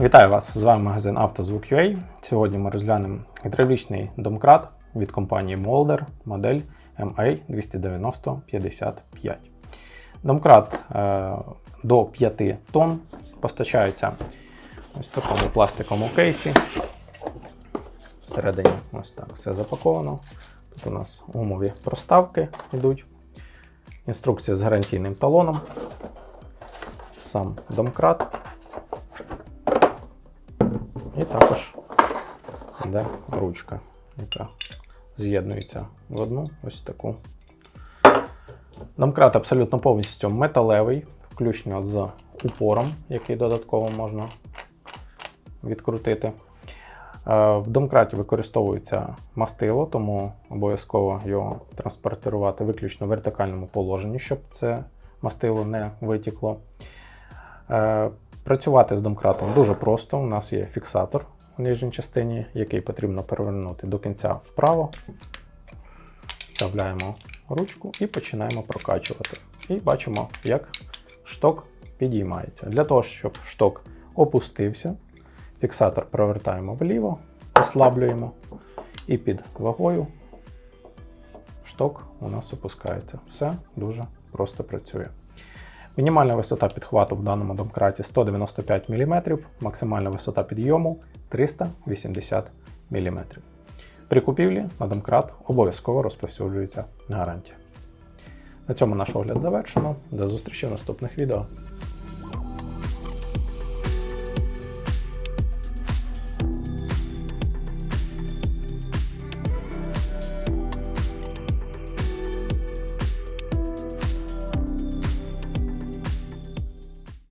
Вітаю вас! З вами магазин «Автозвук.UA». Сьогодні ми розглянемо гідравлічний домкрат від компанії Molder, модель MA290-55. Домкрат е, до 5 тонн постачається ось такому пластиковому кейсі. Всередині ось так все запаковано. Тут у нас гумові проставки йдуть. Інструкція з гарантійним талоном. Сам домкрат. І також йде ручка, яка з'єднується в одну ось таку. Домкрат абсолютно повністю металевий, включно з упором, який додатково можна відкрутити. Е, В домкраті використовується мастило, тому обов'язково його транспортувати виключно в вертикальному положенні, щоб це мастило не витікло. Працювати з домкратом дуже просто. У нас є фіксатор в нижній частині, який потрібно перевернути до кінця вправо. Вставляємо ручку і починаємо прокачувати. І бачимо, як шток підіймається. Для того, щоб шток опустився, фіксатор провертаємо вліво, ослаблюємо, і під вагою шток у нас опускається. Все дуже просто працює. Мінімальна висота підхвату в даному домкраті 195 мм, максимальна висота підйому 380 мм. При купівлі на домкрат обов'язково розповсюджується гарантія. На цьому наш огляд завершено. До зустрічі в наступних відео.